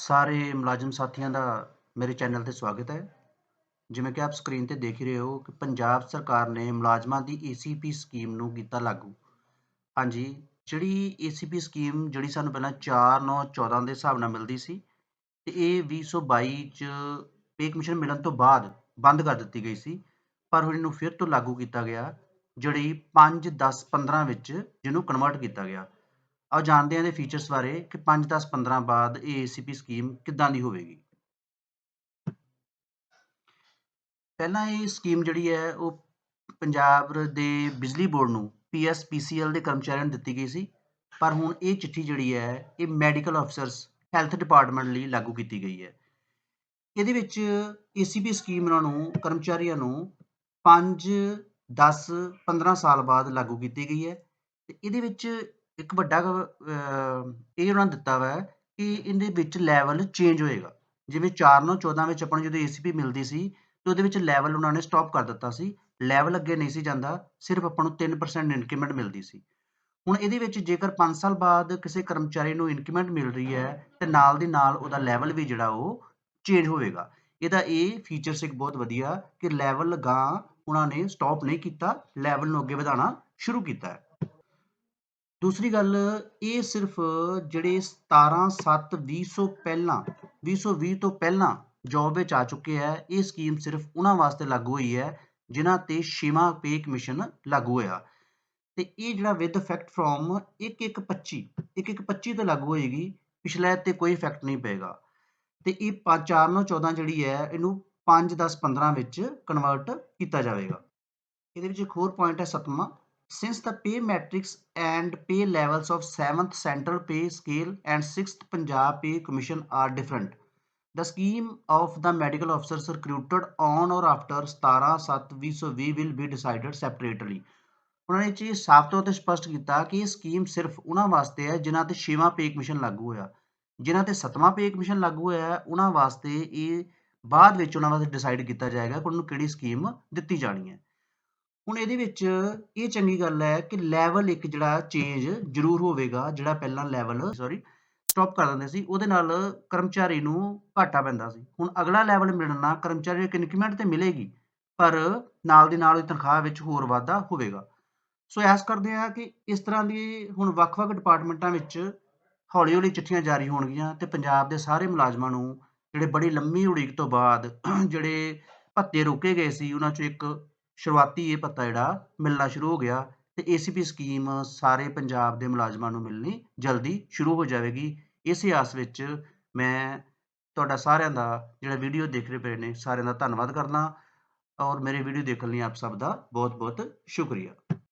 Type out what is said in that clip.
ਸਾਰੇ ਮੁਲਾਜ਼ਮ ਸਾਥੀਆਂ ਦਾ ਮੇਰੇ ਚੈਨਲ ਤੇ ਸਵਾਗਤ ਹੈ। ਜਿਵੇਂ ਕਿ ਆਪ ਸਕਰੀਨ ਤੇ ਦੇਖ ਹੀ ਰਹੇ ਹੋ ਕਿ ਪੰਜਾਬ ਸਰਕਾਰ ਨੇ ਮੁਲਾਜ਼ਮਾਂ ਦੀ ਏਸੀਪੀ ਸਕੀਮ ਨੂੰ ਕੀਤਾ ਲਾਗੂ। ਹਾਂਜੀ, ਜਿਹੜੀ ਏਸੀਪੀ ਸਕੀਮ ਜਿਹੜੀ ਸਾਨੂੰ ਪਹਿਲਾਂ 4 9 14 ਦੇ ਹਿਸਾਬ ਨਾਲ ਮਿਲਦੀ ਸੀ ਤੇ ਇਹ 2022 ਚ ਪੇ ਕਮਿਸ਼ਨ ਮਿਲਣ ਤੋਂ ਬਾਅਦ ਬੰਦ ਕਰ ਦਿੱਤੀ ਗਈ ਸੀ, ਪਰ ਹੁਣ ਇਹਨੂੰ ਫਿਰ ਤੋਂ ਲਾਗੂ ਕੀਤਾ ਗਿਆ, ਜਿਹੜੀ 5 10 15 ਵਿੱਚ ਜਿਹਨੂੰ ਕਨਵਰਟ ਕੀਤਾ ਗਿਆ। ਆਓ ਜਾਣਦੇ ਹਾਂ ਇਹਦੇ ਫੀਚਰਸ ਬਾਰੇ ਕਿ 5 10 15 ਬਾਅਦ ਇਹ ਏਸੀਪੀ ਸਕੀਮ ਕਿੱਦਾਂ ਦੀ ਹੋਵੇਗੀ। ਪਹਿਲਾਂ ਇਹ ਸਕੀਮ ਜਿਹੜੀ ਹੈ, ਉਹ ਪੰਜਾਬ ਦੇ ਬਿਜਲੀ ਬੋਰਡ ਨੂੰ ਪੀਐਸਪੀਸੀਐਲ ਦੇ ਕਰਮਚਾਰੀਆਂ ਨੂੰ ਦਿੱਤੀ ਗਈ ਸੀ। ਪਰ ਹੁਣ ਇਹ ਚਿੱਠੀ ਜਿਹੜੀ ਹੈ, ਇਹ ਮੈਡੀਕਲ ਅਫਸਰਸ ਹੈਲਥ ਡਿਪਾਰਟਮੈਂਟ ਲਈ ਲਾਗੂ ਕੀਤੀ ਗਈ ਹੈ। ਇਹਦੇ ਵਿੱਚ ਏਸੀਪੀ ਸਕੀਮ ਉਹਨਾਂ ਨੂੰ, ਕਰਮਚਾਰੀਆਂ ਨੂੰ 5 10 15 ਸਾਲ ਬਾਅਦ ਲਾਗੂ ਕੀਤੀ ਗਈ ਹੈ। ਤੇ ਇਹਦੇ ਵਿੱਚ ਇੱਕ ਵੱਡਾ ਇਹ ਉਹਨਾਂ ਦਿੱਤਾ ਵਾ ਕਿ ਇਹਦੇ ਵਿੱਚ ਲੈਵਲ ਚੇਂਜ ਹੋਏਗਾ। ਜਿਵੇਂ 4 ਨੂੰ 14 ਵਿੱਚ ਆਪਾਂ ਨੂੰ ਜਦੋਂ ਏਸੀਪੀ ਮਿਲਦੀ ਸੀ, ਤੇ ਉਹਦੇ ਵਿੱਚ ਲੈਵਲ ਉਹਨਾਂ ਨੇ ਸਟਾਪ ਕਰ ਦਿੱਤਾ ਸੀ। ਲੈਵਲ ਅੱਗੇ ਨਹੀਂ ਸੀ ਜਾਂਦਾ, ਸਿਰਫ ਆਪਾਂ ਨੂੰ 3% ਇਨਕਰੀਮੈਂਟ ਮਿਲਦੀ ਸੀ। ਹੁਣ ਇਹਦੇ ਵਿੱਚ ਜੇਕਰ 5 ਸਾਲ ਬਾਅਦ ਕਿਸੇ ਕਰਮਚਾਰੀ ਨੂੰ ਇਨਕਰੀਮੈਂਟ ਮਿਲ ਰਹੀ ਹੈ, ਤੇ ਨਾਲ ਦੀ ਨਾਲ ਉਹਦਾ ਲੈਵਲ ਵੀ ਜਿਹੜਾ ਉਹ ਚੇਂਜ ਹੋਵੇਗਾ। ਇਹਦਾ ਇਹ ਫੀਚਰਸ ਇੱਕ ਬਹੁਤ ਵਧੀਆ ਕਿ ਲੈਵਲ ਗਾਂ ਉਹਨਾਂ ਨੇ ਸਟਾਪ ਨਹੀਂ ਕੀਤਾ ਲੈਵਲ ਨੂੰ ਅੱਗੇ ਵਧਾਉਣਾ ਸ਼ੁਰੂ ਕੀਤਾ ਹੈ। ਦੂਸਰੀ ਗੱਲ, ਇਹ ਸਿਰਫ ਜਿਹੜੇ 17 7 2000 ਪਹਿਲਾਂ 2020 ਤੋਂ ਪਹਿਲਾਂ ਜੌਬ ਵਿੱਚ ਆ ਚੁੱਕੇ ਹੈ ਇਹ ਸਕੀਮ ਸਿਰਫ ਉਹਨਾਂ ਵਾਸਤੇ ਲਾਗੂ ਹੋਈ ਹੈ ਜਿਨ੍ਹਾਂ ਤੇ ਛੇਵਾਂ ਪੇ ਕਮਿਸ਼ਨ ਲਾਗੂ ਹੋਇਆ। ਤੇ ਇਹ ਜਿਹੜਾ ਵਿਦ ਇਫੈਕਟ ਫਰੋਮ 1125 1125 ਤੋਂ ਲਾਗੂ ਹੋਏਗੀ, ਪਿਛਲੇ ਤੇ ਕੋਈ ਇਫੈਕਟ ਨਹੀਂ ਪਏਗਾ। ਤੇ ਇਹ 5 4 9 14 ਜਿਹੜੀ ਹੈ, ਇਹਨੂੰ 5 10 15 ਵਿੱਚ ਕਨਵਰਟ ਕੀਤਾ ਜਾਵੇਗਾ। ਇਹਦੇ ਵਿੱਚ ਇੱਕ ਹੋਰ ਪੁਆਇੰਟ ਹੈ ਸਤਵਾਂ। Since the pay matrix and pay levels of 7th Central Pay Scale and 6th Punjab Pay Commission are different, the scheme of the medical officers recruited on or after 17/7/2020 will be decided separately. ਉਹਨਾਂ ਨੇ ਇਹ ਸਾਫ਼ ਤੌਰ ਤੇ ਸਪਸ਼ਟ ਕੀਤਾ ਕਿ ਇਹ ਸਕੀਮ ਸਿਰਫ ਉਹਨਾਂ ਵਾਸਤੇ ਹੈ ਜਿਨ੍ਹਾਂ ਤੇ 6ਵਾਂ ਪੇ ਕਮਿਸ਼ਨ ਲਾਗੂ ਹੋਇਆ ਜਿਨ੍ਹਾਂ ਤੇ 7ਵਾਂ ਪੇ ਕਮਿਸ਼ਨ ਲਾਗੂ ਹੋਇਆ ਹੈ ਉਹਨਾਂ ਵਾਸਤੇ ਇਹ ਬਾਅਦ ਵਿੱਚ ਉਹਨਾਂ ਵਾਸਤੇ ਡਿਸਾਈਡ ਕੀਤਾ ਜਾਏਗਾ ਕਿ ਉਹਨਾਂ ਨੂੰ ਕਿਹੜੀ ਸਕੀਮ ਦਿੱਤੀ ਜਾਣੀ ਹੈ ਹੁਣ ਇਹਦੇ ਵਿੱਚ ਇਹ ਚੰਗੀ ਗੱਲ ਹੈ ਕਿ ਲੈਵਲ ਇੱਕ ਜਿਹੜਾ ਚੇਂਜ ਜ਼ਰੂਰ ਹੋਵੇਗਾ, ਜਿਹੜਾ ਪਹਿਲਾਂ ਲੈਵਲ ਸੌਰੀ ਸਟਾਪ ਕਰ ਦਿੰਦੇ ਸੀ, ਉਹਦੇ ਨਾਲ ਕਰਮਚਾਰੀ ਨੂੰ ਘਾਟਾ ਪੈਂਦਾ ਸੀ। ਹੁਣ ਅਗਲਾ ਲੈਵਲ ਮਿਲਣਾ ਕਰਮਚਾਰੀ ਨੂੰ ਇੱਕ ਇਨਕਰੀਮੈਂਟ ਤੇ ਮਿਲੇਗੀ, ਪਰ ਨਾਲ ਦੀ ਨਾਲ ਉਹਦੀ ਤਨਖਾਹ ਵਿੱਚ ਹੋਰ ਵਾਧਾ ਹੋਵੇਗਾ। ਸੋ ਐਸ ਕਰਦੇ ਆ ਕਿ ਇਸ ਤਰ੍ਹਾਂ ਦੀ ਹੁਣ ਵੱਖ-ਵੱਖ ਡਿਪਾਰਟਮੈਂਟਾਂ ਵਿੱਚ ਹੌਲੀ-ਹੌਲੀ ਚਿੱਠੀਆਂ ਜਾਰੀ ਹੋਣਗੀਆਂ ਤੇ ਪੰਜਾਬ ਦੇ ਸਾਰੇ ਮੁਲਾਜ਼ਮਾਂ ਨੂੰ ਜਿਹੜੇ ਬੜੀ ਲੰਮੀ ਉਡੀਕ ਤੋਂ ਬਾਅਦ ਜਿਹੜੇ ਭੱਤੇ ਰੋਕੇ ਗਏ ਸੀ, ਉਹਨਾਂ ਚੋਂ ਇੱਕ ਸ਼ੁਰੂਆਤੀ ਇਹ ਪੱਤਾ ਜਿਹੜਾ ਮਿਲਣਾ ਸ਼ੁਰੂ ਹੋ ਗਿਆ ਤੇ ਏਸੀਪੀ ਸਕੀਮ ਸਾਰੇ ਪੰਜਾਬ ਦੇ ਮੁਲਾਜ਼ਮਾਂ ਨੂੰ ਮਿਲਣੀ ਜਲਦੀ ਸ਼ੁਰੂ ਹੋ ਜਾਵੇਗੀ। ਇਸੇ ਆਸ ਵਿੱਚ ਮੈਂ ਤੁਹਾਡਾ ਸਾਰਿਆਂ ਦਾ ਜਿਹੜਾ ਵੀਡੀਓ ਦੇਖ ਰਹੇ ਪਏ ਨੇ ਸਾਰਿਆਂ ਦਾ ਧੰਨਵਾਦ ਕਰਦਾ ਔਰ ਮੇਰੇ ਵੀਡੀਓ ਦੇਖਣ ਲਈ ਆਪ ਸਭ ਦਾ ਬਹੁਤ ਬਹੁਤ ਸ਼ੁਕਰੀਆ।